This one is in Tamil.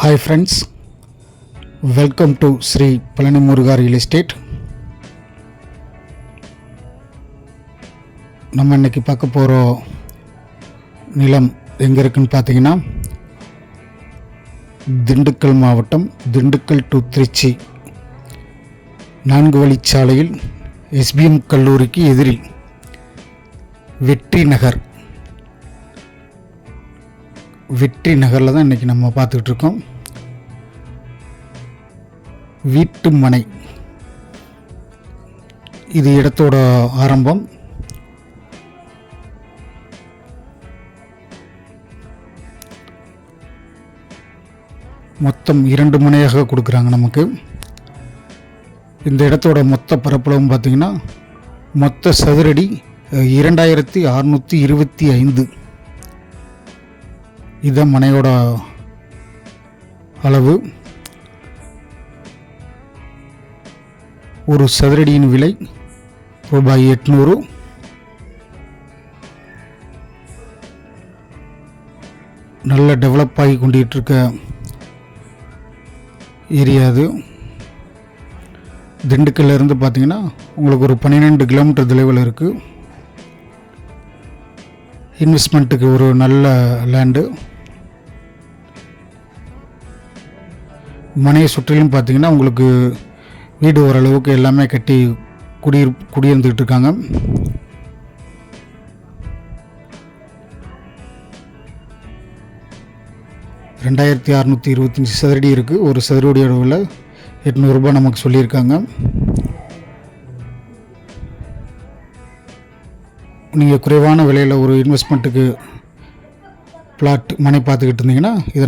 Hi friends welcome to Sri Palani Muruga real estate நம்ம இன்னைக்கு பார்க்க போகிற நிலம் எங்கே இருக்குன்னு பார்த்தீங்கன்னா திண்டுக்கல் மாவட்டம் திண்டுக்கல் டு திருச்சி நான்கு வழிச்சாலையில் எஸ்பிஎம் கல்லூரிக்கு எதிரில் வெற்றி நகர். வெற்றி நகரில் தான் இன்றைக்கி நம்ம பார்த்துக்கிட்டு இருக்கோம். வீட்டு மனை. இது இடத்தோட ஆரம்பம். மொத்தம் இரண்டு முனையாக கொடுக்குறாங்க நமக்கு. இந்த இடத்தோட மொத்த பரப்பளவும் பார்த்திங்கன்னா மொத்த சதுரடி இரண்டாயிரத்தி அறுநூற்றி இருபத்தி ஐந்து. இதுதான் மனையோட அளவு. ஒரு சதுரடியின் விலை ரூபாய் எட்நூறு. நல்ல டெவலப் ஆகி கொண்டிருக்க ஏரியா அது. திண்டுக்கல்ல இருந்து பார்த்தீங்கன்னா உங்களுக்கு ஒரு பன்னிரெண்டு கிலோமீட்டர் தொலைவில் இருக்குது இன்வெஸ்ட்மெண்ட்டுக்கு ஒரு நல்ல லேண்டு மனையை சுற்றிலும் பார்த்திங்கன்னா உங்களுக்கு வீடு ஓரளவுக்கு எல்லாமே கட்டி குடியிரு குடியிருந்துக்கிட்டு இருக்காங்க. ரெண்டாயிரத்தி அறநூற்றி இருபத்தஞ்சி சதுரடி இருக்குது ஒரு சதுரடி அளவில் எட்நூறுரூபா நமக்கு சொல்லியிருக்காங்க. நீங்கள் குறைவான விலையில் ஒரு இன்வெஸ்ட்மெண்ட்டுக்கு பிளாட் மனை பார்த்துக்கிட்டு இருந்தீங்கன்னா இதை